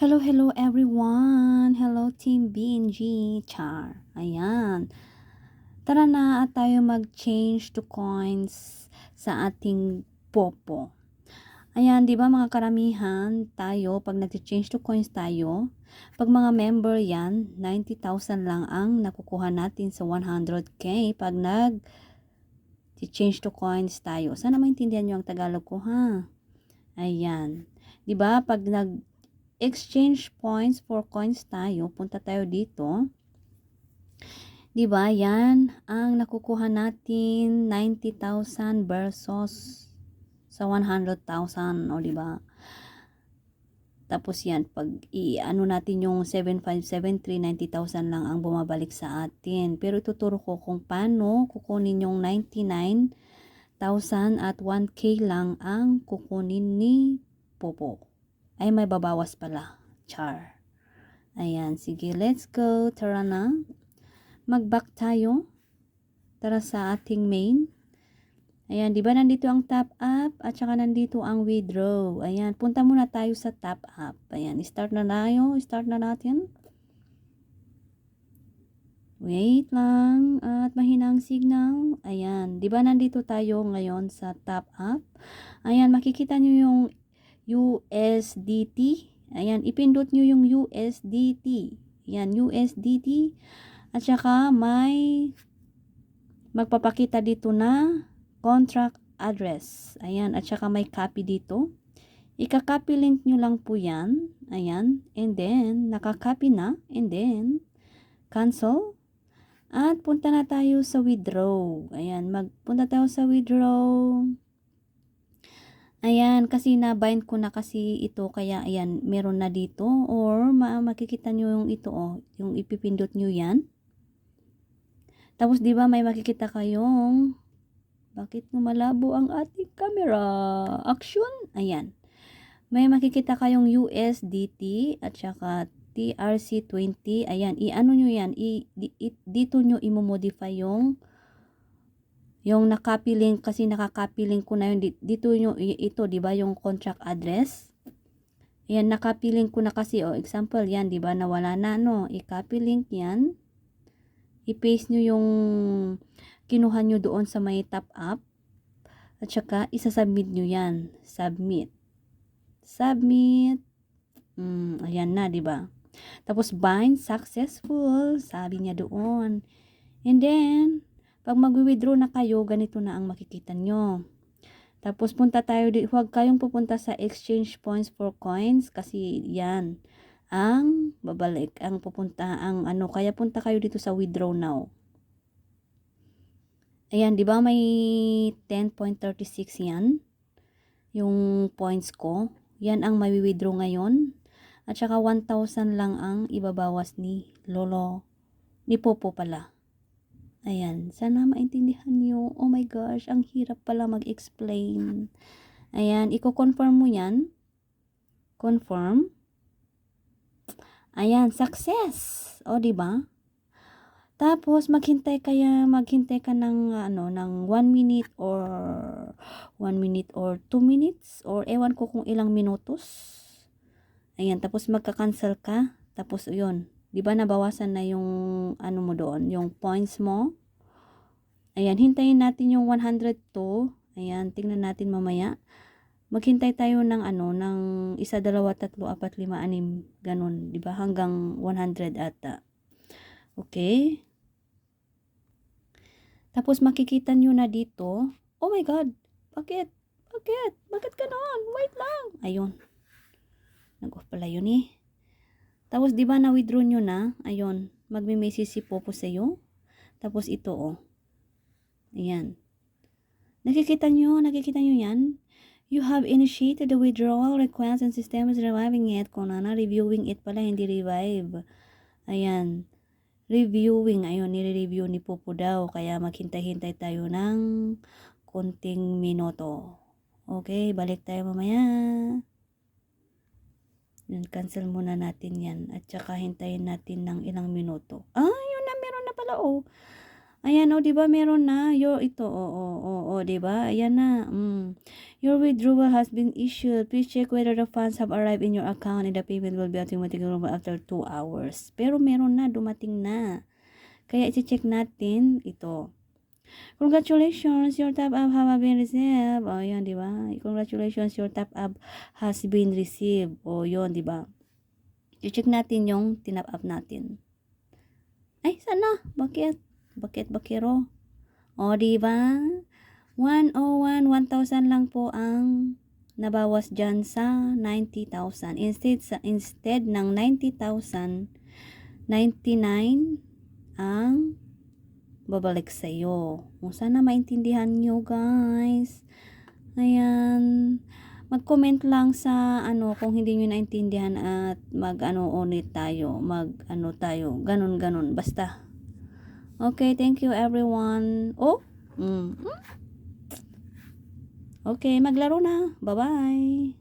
Hello, hello everyone! Hello Team BNG Char. Ayan. Tara na at tayo mag-change to coins sa ating popo. Ayan, di ba mga karamihan tayo, pag nag-change to coins tayo, pag mga member yan, 90,000 lang ang nakukuha natin sa 100k pag nag change to coins tayo. Sana maintindihan nyo ang Tagalog ko ha. Ayan. Di ba pag nag exchange points for coins tayo, punta tayo dito. 'Di ba? Yan ang nakukuha natin 90,000 versus sa 100,000, o 'di ba? Tapos yan, pag i-ano natin yung 7573, 90,000 lang ang bumabalik sa atin. Pero ituturo ko kung paano kukunin yung 99,000 at 1K lang ang kukunin ni Popo ay may babawas pala. Char. Ayan, sige, let's go. Tara na. Mag-back tayo. Tara sa ating main. Ayan, di ba nandito ang top up at saka nandito ang withdraw. Ayan, punta muna tayo sa top up. Ayan, start na tayo. Start na natin. Wait lang. At mahina ang signal. Ayan, di ba nandito tayo ngayon sa top up? Ayan, makikita nyo yung USDT. Ayan, ipindot nyo yung USDT. Ayan, USDT. At saka may magpapakita dito na contract address. Ayan, at saka may copy dito. Ika-copy link nyo lang po yan. Ayan, and then, nakakopy na. And then, cancel. At punta na tayo sa withdraw. Ayan, magpunta tayo sa withdraw. Ayan, kasi na-bind ko na kasi ito, kaya ayan, meron na dito. Or, ma makikita nyo yung ito, oh, yung ipipindot nyo yan. Tapos, di ba may makikita kayong, bakit malabo ang ating camera? Action! Ayan. May makikita kayong USDT at saka TRC20. Ayan, i-ano nyo yan, i, di, i, dito nyo imomodify yung yung nakopy link kasi nakakopy link ko na yun dito yung ito 'di ba yung contract address? Yan nakopy link ko na kasi oh example yan 'di ba nawala na no i-copy link yan. I-paste nyo yung kinuha nyo doon sa may top up. At saka isa-submit nyo yan. Submit. Submit. Mm, ayan na 'di ba? Tapos bind successful sabi niya doon. And then pag mag-withdraw na kayo, ganito na ang makikita nyo. Tapos punta tayo, huwag kayong pupunta sa exchange points for coins kasi yan ang babalik, ang pupunta, ang ano, kaya punta kayo dito sa withdraw now. Ayan, di ba may 10.36 yan? Yung points ko. Yan ang may withdraw ngayon. At saka 1,000 lang ang ibabawas ni Lolo, ni Popo pala. Ayan, sana maintindihan nyo. Oh my gosh, ang hirap pala mag-explain. Ayan, i-confirm mo yan. Confirm. Ayan, success. O, di ba? Tapos maghintay kaya maghintay ka ng ano ng 1 minute or 1 minute or 2 minutes or ewan ko kung ilang minutos. Ayan, tapos magka-cancel ka. Tapos 'yun, 'Di ba nabawasan na yung ano mo doon, yung points mo? Ayan, hintayin natin yung 102. Ayan, tingnan natin mamaya. Maghintay tayo ng ano, ng isa, dalawa, tatlo, apat, lima, anim, ganun, 'di ba? Hanggang 100 ata. Okay? Tapos makikita nyo na dito, oh my god, bakit? Bakit? Bakit ganon? Wait lang. Ayun. Nag-off pala yun eh. Tapos, di ba na-withdraw nyo na? Ayun, magme-message si Popo sa iyo. Tapos, ito, oh. Ayan. Nakikita nyo? Nakikita nyo yan? You have initiated the withdrawal request and system is reviving it. Kung na reviewing it pala, hindi revive. Ayan. Reviewing. Ayun, nire-review ni Popo daw. Kaya maghintay-hintay tayo ng konting minuto. Okay, balik tayo mamaya. Yun, cancel muna natin yan. At saka hintayin natin ng ilang minuto. Ah, yun na, meron na pala, oh. Ayan, oh, di ba meron na? Your, ito, oh, oh, oh, oh, di ba? Ayan na. Mm. Your withdrawal has been issued. Please check whether the funds have arrived in your account and the payment will be automatically after 2 hours. Pero meron na, dumating na. Kaya iti-check natin ito. Congratulations, your top up have been received. O, yan, di ba? Congratulations, your top up has been received. O, yun, di ba? I-check natin yung tinap up natin. Ay, sana? Bakit? Bakit bakiro? O, di ba? 101, 1,000 lang po ang nabawas dyan sa 90,000. Instead, sa, instead ng 90,000, 99 ang babalik sa iyo. Sana maintindihan nyo, guys. Ayan. Mag-comment lang sa ano kung hindi nyo naintindihan at mag-ano ulit tayo. Mag-ano tayo. Ganon-ganon. Basta. Okay, thank you everyone. Oh, mm. Okay, maglaro na. Bye-bye.